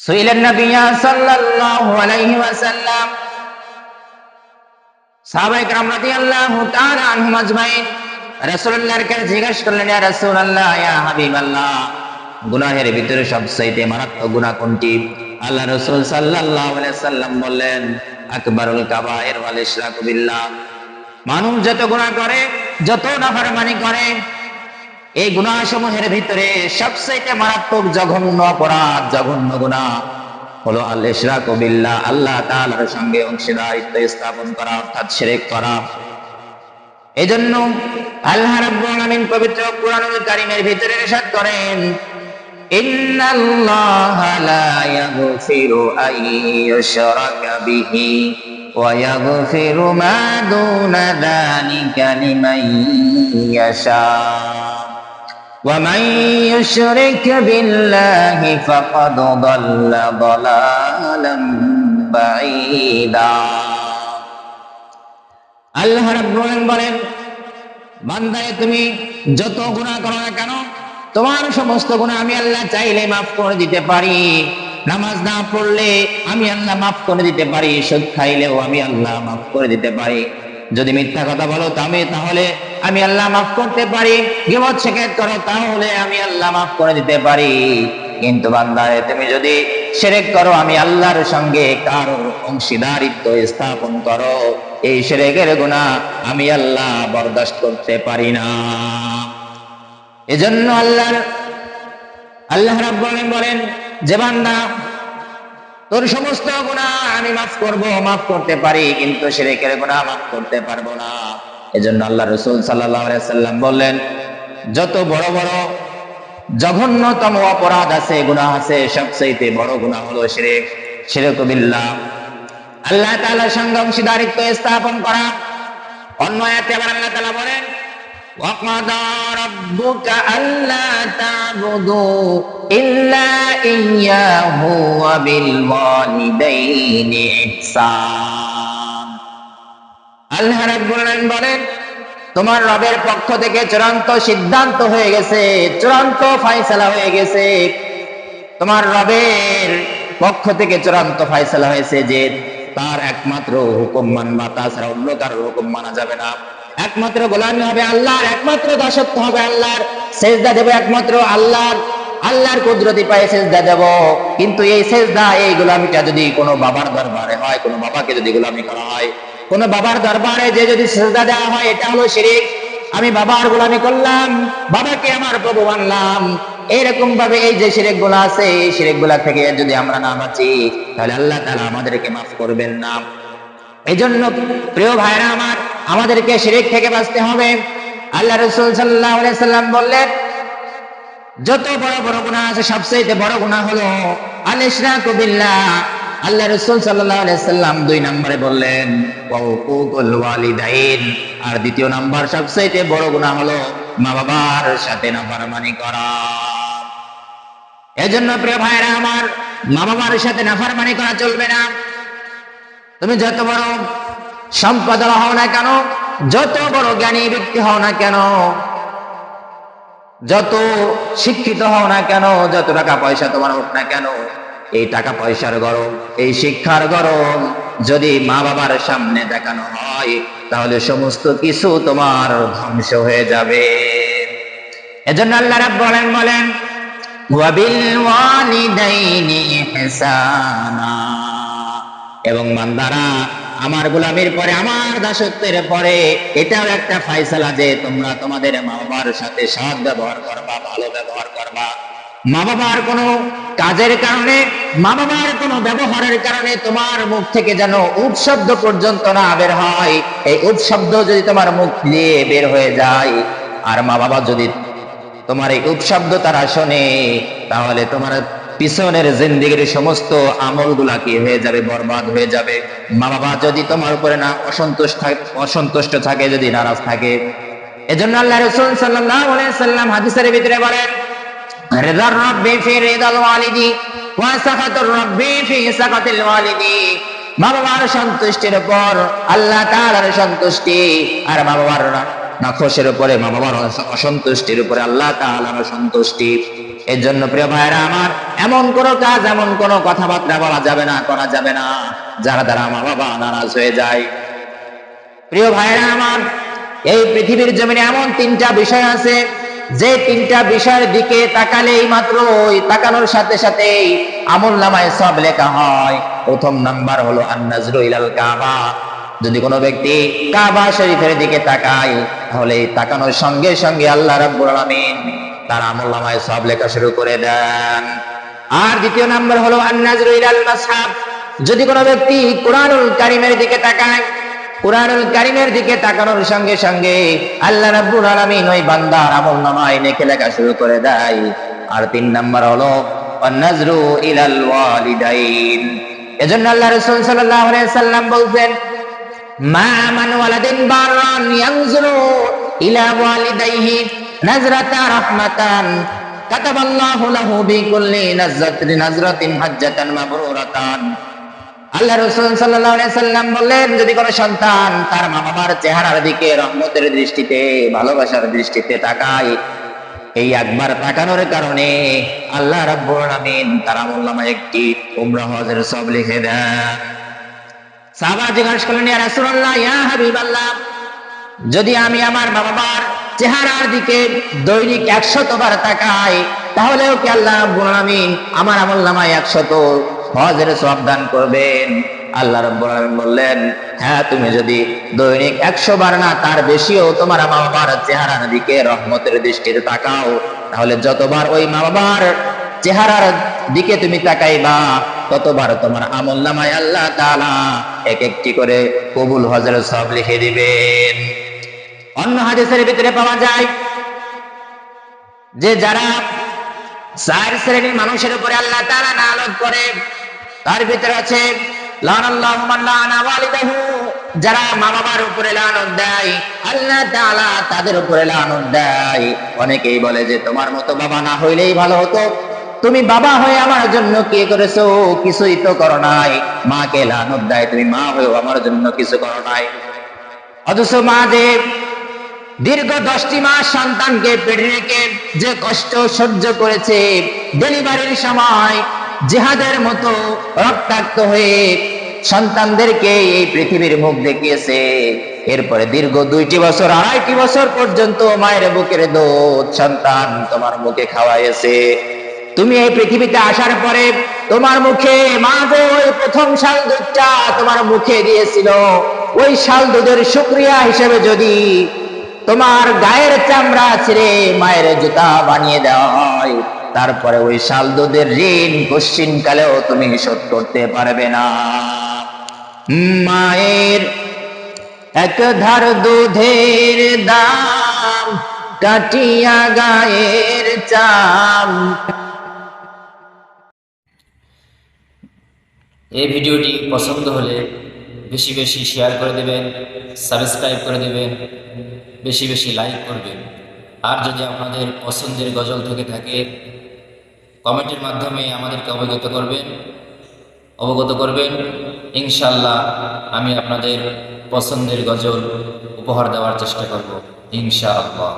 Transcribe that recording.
سئل النبي صلى الله عليه وسلم সাহাবায়ে کرام রাদিয়াল্লাহু তাআলা আনহুম আজমাইন রাসূলুল্লাহর কাছে জিজ্ঞাসা করলেন ইয়া রাসূলুল্লাহ ইয়া হাবিবাল্লাহ গুনাহের ভিতরে সবচাইতে মারাত্মক গুনাহ কোনটি আল্লাহ রাসূল সাল্লাল্লাহু আলাইহি সাল্লাম বললেন আকবারুল কাবায়ের ওয়াল ইশরাকু বিল্লাহ মানুষ যত গুনাহ করে যত নাফরমানি করে এই গুনাহ সমূহের ভিতরে সবচাইতে মারাত্মক জঘন্য অপরাধ, জঘন্য গুনাহ হলো আল ইশরাকু বিল্লাহ, আল্লাহ তাআলার সঙ্গে অংশীদারিত্ব স্থাপন করা, অর্থাৎ শিরক করা। এজন্য আল্লাহ রাব্বুল আলামিন পবিত্র কোরআনুল কারীমের ভিতরে ইরশাদ করেন, ইন্নাল্লাহা লা ইয়াগফিরু আন ইউশরাকা বিহি ইয়াগফিরু মা দুনা যালিকা লিমান ইয়াশা। ومن يشرك بالله فقد ضل ضلالا بعيدا আল্লাহ রাব্বুল আলামিন বলেন বান্দায় তুমি যত গুনাহ করো না কেন তোমার সমস্ত গুনাহ আমি আল্লাহ চাইলে মাফ করে দিতে পারি নামাজ না পড়লে আমি আল্লাহ মাফ করে দিতে পারি সুদ খাইলেও আমি আল্লাহ মাফ করে দিতে পারি যদি মিথ্যা কথা বলো আমি তাহলে আমি আল্লাহ মাফ করতে পারি। গিবত শেখাত করো, তাহলে আমি আল্লাহ মাফ করে দিতে পারি। কিন্তু বান্দারে, তুমি যদি সেরেক করো, আমি আল্লাহর সঙ্গে কারও অংশীদারিত্ব স্থাপন করো। এই সেরেকের গুণা আমি আল্লাহ বরদাস্ত করতে পারি না। এজন্য আল্লাহর, আল্লাহ রাব্বুল বলেন, যে বান্দা, তোর সমস্ত গুণা আমি মাফ করব, মাফ করতে পারি, কিন্তু শিরকের গুণা মাফ করতে পারব না। এজন্য আল্লাহ রসুল সাল্লাম বললেন যত বড় বড় জঘন্যতম অপরাধ আছে গুনাহ আছে সবচেয়ে বড় গুনাহ হলো শিরেক শিরক বিল্লাহ আল্লাহ তাআলার সঙ্গে অংশীদারিত্ব স্থাপন করা অন্য আয়াতে আবার আল্লাহ তাআলা বলেন وقضى ربك ألا تعبدوا إلا إياه وبالوالدين إحسان আল্লাহ রাব্বুল আলামিন বলেন তোমার রবের পক্ষ থেকে চূড়ান্ত সিদ্ধান্ত হয়ে গেছে, চূড়ান্ত ফয়সালা হয়ে গেছে। তোমার রবের পক্ষ থেকে চূড়ান্ত ফয়সালা হয়েছে যে তার একমাত্র হুকুম মানবা, তাছাড়া অন্য কারোর হুকুম মানা যাবে না। একমাত্র গোলামি হবে আল্লাহর, একমাত্র দাসত্ব হবে আল্লাহর, সেজদা দেব একমাত্র আল্লাহর আল্লাহর কুদরতি পায়ে সেজদা দেব। কিন্তু এই সেজদা, এই গোলামিটা যদি কোনো বাবার দরবারে হয়, কোনো বাবাকে যদি গোলামি করা হয় কোন বাবার দরবারে যে যদি সেজদা দেওয়া হয়, এটা হলো শিরিক। আমি বাবার গোলামি করলাম, বাবাকে আমার প্রভু মানলাম। এরকম ভাবে এই যে শিরেকগুলা আছে, এই শিরেকগুলা থেকে যদি আমরা না বাঁচি, তাহলে আল্লাহ তালা আমাদেরকে মাফ করবেন না। এই জন্য প্রিয় ভাইরা আমার, আমাদেরকে শিরিক থেকে বাঁচতে হবে। আল্লাহ রসুল আলাইহি সাল্লাম বললেন, যত বড় বড় গুনাহ আছে সবচেয়ে বড় গুনাহ হলো আল ইশরাকু বিল্লাহ। আল্লাহ রসুল সাল্লাম দুই নম্বরে বললেন আর দ্বিতীয় নাম্বার সবচেয়ে বড় গুনাহ হলো মা বাবার সাথে নাফরমানি করা। এজন্য প্রিয় ভাইরা আমার মা বাবার সাথে নাফরমানি করা চলবে না। তুমি যত বড় সম্পদ হও না কেন, যত বড় জ্ঞানী ব্যক্তি হও না কেন, যত শিক্ষিত হও না কেন, যত টাকা পয়সা তোমার হোক না কেন এই টাকা পয়সার গরম, এই শিক্ষার গরম যদি মা বাবার সামনে দেখানো হয়, তাহলে সমস্ত কিছু তোমার ধ্বংস হয়ে যাবে। এজন্য আল্লাহ রাব্বুল বলেন বলেন এবং বান্দারা, আমার গোলামির পরে, আমার দাসত্বের পরে, এটাও একটা ফাইসালা যে তোমরা তোমাদের মা বাবার সাথে সৎ ব্যবহার করবা, ভালো ব্যবহার করবা। মা বাবার কোনো কাজের কারণে মা বাবার কোনো ব্যবহারের কারণে তোমার মুখ থেকে যেন উপশব্দ পর্যন্ত না বের হয়। এই উপশব্দ যদি তোমার মুখ দিয়ে বের হয়ে যায়, আর মা বাবা যদি তোমার এই উপশব্দ তারা শোনে, তাহলে তোমার পিছনের জিন্দিগির সমস্ত আমলগুলা কি হয়ে যাবে, বরবাদ হয়ে যাবে। মা বাবা যদি তোমার উপরে না অসন্তুষ্ট অসন্তুষ্ট থাকে, যদি নারাজ থাকে। এজন্য আল্লাহ রসুল আলাইহি সাল্লাম হাদিসের ভিতরে বলেন রাব্বি ফি রিদাল ওয়ালিদি ওয়া সাখাতুর রাব্বি ফি সাখাতিল মা বাবার সন্তুষ্টির উপর আল্লাহ তাআলার সন্তুষ্টি আর বাবার নাখোশের উপরে মা বাবার অসন্তুষ্টির উপরে আল্লাহ তাআলার সন্তুষ্টি। এর জন্য প্রিয় ভাইরা আমার, এমন কোনো কাজ, এমন কোনো কথাবার্তা বলা যাবে না, করা যাবে না, যারা দ্বারা মা বাবা নারাজ হয়ে যায়। প্রিয় ভাইরা আমার, এই পৃথিবীর জমিনে এমন তিনটা বিষয় আছে যে তিনটা বিষয়ের দিকে তাকালেই মাত্র তাকানোর সাথে সাথে আমল নামায় সব লেখা হয়। প্রথম নাম্বার হলো আন্নাজরু ইলাল কাবা। যদি কোনো ব্যক্তি কাবা শরীফের দিকে তাকায়, তাহলে তাকানোর সঙ্গে সঙ্গে আল্লাহ রাব্বুল আলামিন তার আমল নামায় সব লেখা শুরু করে দেন। আর দ্বিতীয় নাম্বার হলো আন্নাজরু ইলাল মাসহাব যদি কোনো ব্যক্তি কোরআনুল কারিমের দিকে তাকায় কোরআনুল কারিমের দিকে তাকানোর সঙ্গে সঙ্গে আল্লাহ রাব্বুল আলামিন ওই বান্দার আমল নামায় নেকে লেখা শুরু করে দেয়। আর তিন নাম্বার হলো নাজরু ইলাল ওয়ালিদাইন। এজন্য আল্লাহ রাসূল সাল্লাল্লাহু আলাইহি সাল্লাম বলছেন, মা মান ওয়ালাদিন বাররান ইয়ানজুরু ইলা ওয়ালিদাইহি নাজরাতা রাহমাতান। কাতাবাল্লাহু লাহু বিকুল্লি নাজরাতিন নাজরাতিন হাজ্জাতান মাবরুরাতান। আল্লাহ রসুল সাল্লাম বললেন, যদি কোনো সন্তান তার মা বাবার চেহারার দিকে রহমতের দৃষ্টিতে, ভালোবাসার দৃষ্টিতে তাকায়, এই একবার তাকানোর কারণে আল্লাহ রাব্বুল আলামিন তার আমলনামায় একটি উমরা হজের সব লিখে দেন। সাহাবা জিজ্ঞাসা করলেন, ইয়া রাসূলুল্লাহ, ইয়া হাবিবাল্লাহ, যদি আমি আমার মা বাবার চেহারার দিকে দৈনিক একশত বার তাকাই, তাহলেও কি আল্লাহ রাব্বুল আলামিন আমার আমল নামায় একশত হজের সব দান করবেন। আল্লাহ রাব্বুল আলামিন বললেন হ্যাঁ তুমি যদি দৈনিক একশো বার না, তার বেশিও তোমার মা বাবার চেহারার দিকে রহমতের দৃষ্টিতে তাকাও, তাহলে যতবার ওই মা বাবার চেহারার দিকে তুমি তাকাইবা, ততবার তোমার আমল নামায় আল্লাহ তাআলা এক একটি করে কবুল হজের সব লিখে দিবেন। অন্য হাদিসের ভিতরে পাওয়া যায় যে যারা চার শ্রেণির মানুষের উপরে আল্লাহ তাআলা নালত করে তার ভিতরে আছে যারা মা বাবার উপরে লানত দেয়, আল্লাহ তাদের উপরে লানত দেয়। অনেকেই বলে যে, তোমার মতো বাবা না হইলেই ভালো হতো। তুমি বাবা হয়ে আমার জন্য কি করেছ? কিছুই তো করো নাই। মাকে লানত দেয়, তুমি মা হয়েও আমার জন্য কিছু করো নাই। অথচ মা যে দীর্ঘ দশটি মাস সন্তানকে পেটে রেখে যে কষ্ট সহ্য করেছে, ডেলিভারির সময় জেহাদের মতো রক্তাক্ত হয়ে সন্তানদেরকে এই পৃথিবীর মুখ দেখিয়েছে। এরপরে দীর্ঘ দুইটি বছর, আড়াইটি বছর পর্যন্ত মায়ের বুকের দুধ সন্তান তোমার মুখে খাওয়াইছে তুমি এই পৃথিবীতে আসার পরে তোমার মুখে মা যে ওই প্রথম শাল দুধটা তোমার মুখে দিয়েছিল। ওই শাল দুধের শুক্রিয়া হিসেবে যদি তোমার গায়ের চামড়া ছিঁড়ে মায়ের জুতা বানিয়ে দেওয়া হয় তারপরে ওই শাল দুধের ঋণ কশ্চিন কালেও তুমি শোধ করতে পারবে না। মায়ের এক ধার দুধের দাম, কাটিয়া গায়ের চাম। এই ভিডিওটি পছন্দ হলে বেশি বেশি শেয়ার করে দেবেন, সাবস্ক্রাইব করে দেবেন, বেশি বেশি লাইক করবেন। আর যদি আপনাদের পছন্দের গজল থেকে থাকে কমেন্টের মাধ্যমে আমাদেরকে অবগত করবেন। অবগত করবেন। ইনশাল্লাহ আমি আপনাদের পছন্দের গজল উপহার দেওয়ার চেষ্টা করব। ইনশাআল্লাহ।